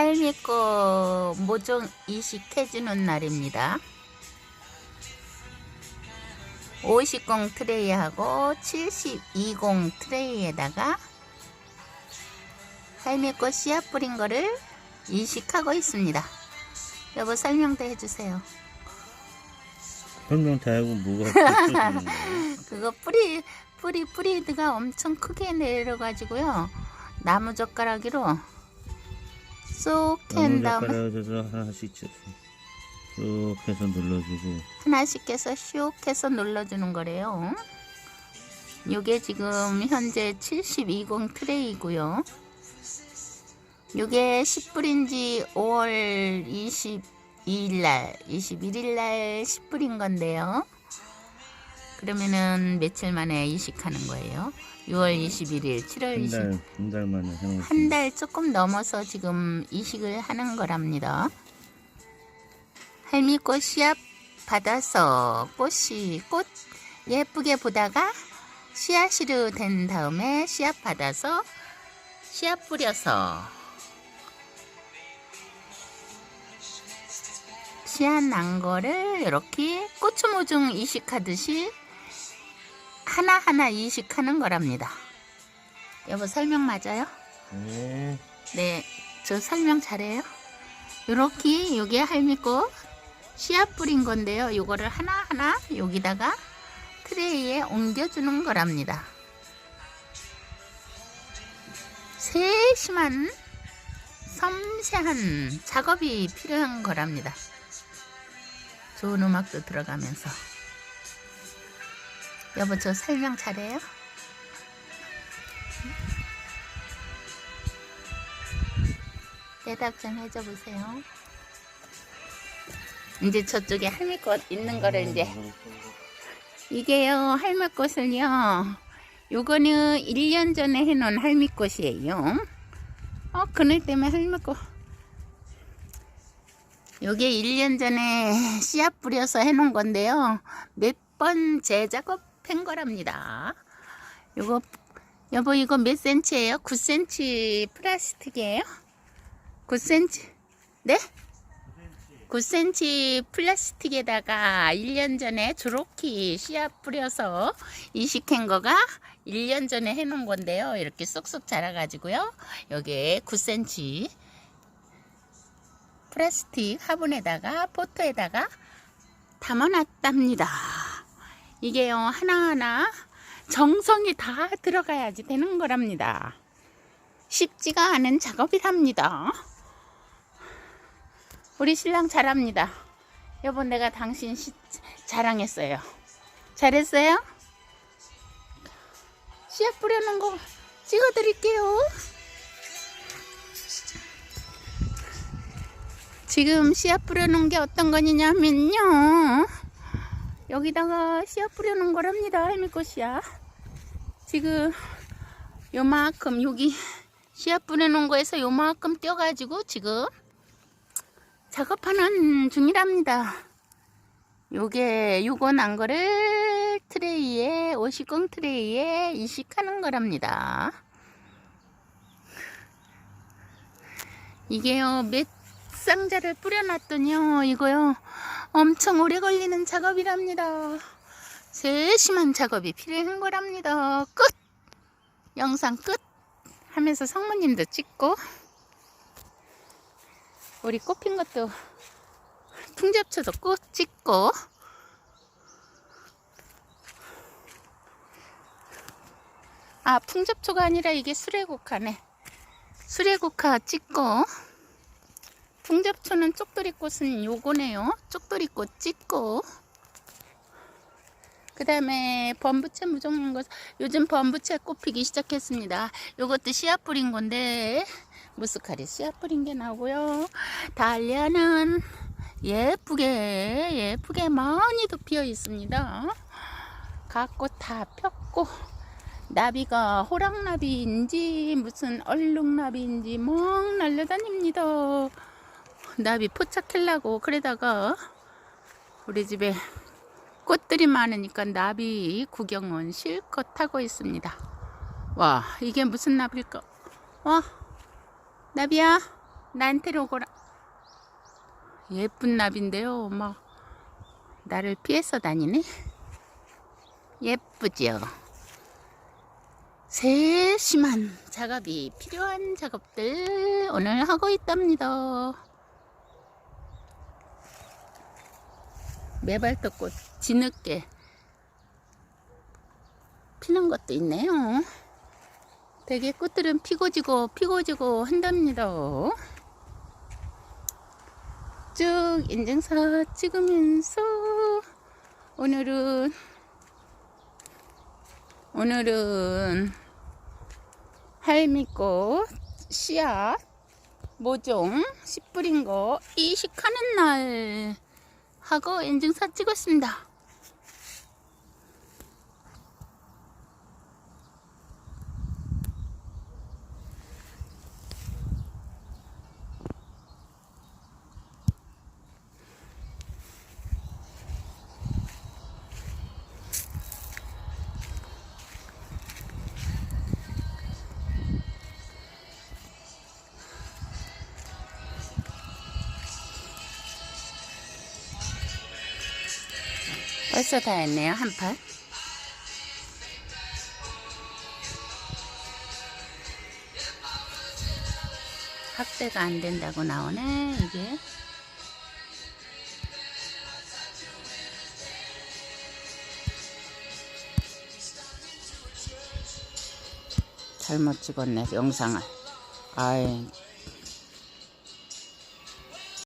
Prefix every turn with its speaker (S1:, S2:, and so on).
S1: 할미꽃 모종 이식해주는 날입니다. 50공 트레이하고 7020 트레이에다가 할미꽃 씨앗 뿌린 거를 이식하고 있습니다. 여보 설명도 해주세요.
S2: 설명 다 하고 뭐가?
S1: 그거 뿌리 뿌리 뿌리드가 엄청 크게 내려가지고요. 나무 젓가락으로 쏙캔 다음에
S2: 나무젓가락에서 하나씩 쭉 해서 눌러주고
S1: 하나씩 해서 슉 해서 눌러주는 거래요. 요게 지금 현재 7220 트레이고요. 요게 10불인지 5월 22일 날, 21일 날 10불인 건데요. 그러면은 며칠 만에 이식하는 거예요. 6월 21일, 7월 20일.
S2: 한달 만에
S1: 한 달 조금 넘어서 지금 이식을 하는 거랍니다. 할미꽃 씨앗 받아서 꽃이 꽃 예쁘게 보다가 씨앗이로 된 다음에 씨앗 받아서 씨앗 뿌려서 씨앗 난 거를 이렇게 고추모종 이식하듯이 하나하나 이식하는 거랍니다. 여보 설명 맞아요?
S2: 네.
S1: 네, 저 설명 잘해요. 요렇게 요게 할미꽃 씨앗 뿌린 건데요. 요거를 하나하나 여기다가 트레이에 옮겨주는 거랍니다. 세심한 섬세한 작업이 필요한 거랍니다. 좋은 음악도 들어가면서 여보 저 설명 잘해요? 대답 좀 해줘 보세요. 이제 저쪽에 할미꽃 있는 거를 이제 이게요 할미꽃을요 요거는 1년 전에 해놓은 할미꽃이에요. 어 그늘 때문에 할미꽃 요게 1년 전에 씨앗 뿌려서 해놓은 건데요. 몇 번 재작업 한 거랍니다. 요거 여보 이거 몇 센치예요? 9cm 플라스틱이에요? 9cm 네? 9cm 플라스틱에다가 1년 전에 주로키 씨앗 뿌려서 이식한 거가 1년 전에 해놓은 건데요. 이렇게 쏙쏙 자라가지고요. 여기에 9cm 플라스틱 화분에다가 포트에다가 담아놨답니다. 이게요, 하나하나 정성이 다 들어가야지 되는 거랍니다. 쉽지가 않은 작업이랍니다. 우리 신랑 잘합니다. 여보, 내가 당신 시, 자랑했어요. 잘했어요? 씨앗 뿌려놓은 거 찍어 드릴게요. 지금 씨앗 뿌려놓은 게 어떤 거냐면요. 여기다가 씨앗 뿌려놓은 거랍니다. 할미꽃 씨앗. 지금 요만큼 여기 씨앗 뿌려놓은 거에서 요만큼 떼어가지고 지금 작업하는 중이랍니다. 요게 요거 난 거를 트레이에 50공 트레이에 이식하는 거랍니다. 이게요 몇 상자를 뿌려놨더니요 이거요 엄청 오래 걸리는 작업이랍니다. 세심한 작업이 필요한 거랍니다. 끝 영상 끝 하면서 성모님도 찍고 우리 꽃핀 것도 풍잡초도 꽃 찍고 아 풍잡초가 아니라 이게 수레국화네 수레국화 찍고 풍잡초는 쪽돌이꽃은 요거네요 쪽돌이꽃 찍고 그 다음에 범부채 무종인 것 요즘 범부채 꽃 피기 시작했습니다 요것도 씨앗 뿌린 건데 무스카리 씨앗 뿌린 게 나오고요. 달리아는 예쁘게 예쁘게 많이도 피어 있습니다. 각꽃 다 폈고 나비가 호랑나비인지 무슨 얼룩나비인지 막 날려다닙니다. 나비 포착하려고 그러다가 우리 집에 꽃들이 많으니까 나비 구경은 실컷 하고 있습니다. 와 이게 무슨 나비일까? 와 나비야 나한테로 오거라. 예쁜 나비인데요. 막 나를 피해서 다니네. 예쁘지요. 세심한 작업이 필요한 작업들 오늘 하고 있답니다. 매발톱꽃 뒤늦게 피는 것도 있네요. 되게 꽃들은 피고 지고 피고 지고 한답니다. 쭉 인증사 찍으면서 오늘은 오늘은 할미꽃 씨앗 모종 씨 뿌린 거 이식하는 날 하고 인증사 찍었습니다. 벌써 다 했네요, 한 판. 확대가 안 된다고 나오네, 이게. 잘못 찍었네, 영상을. 아이,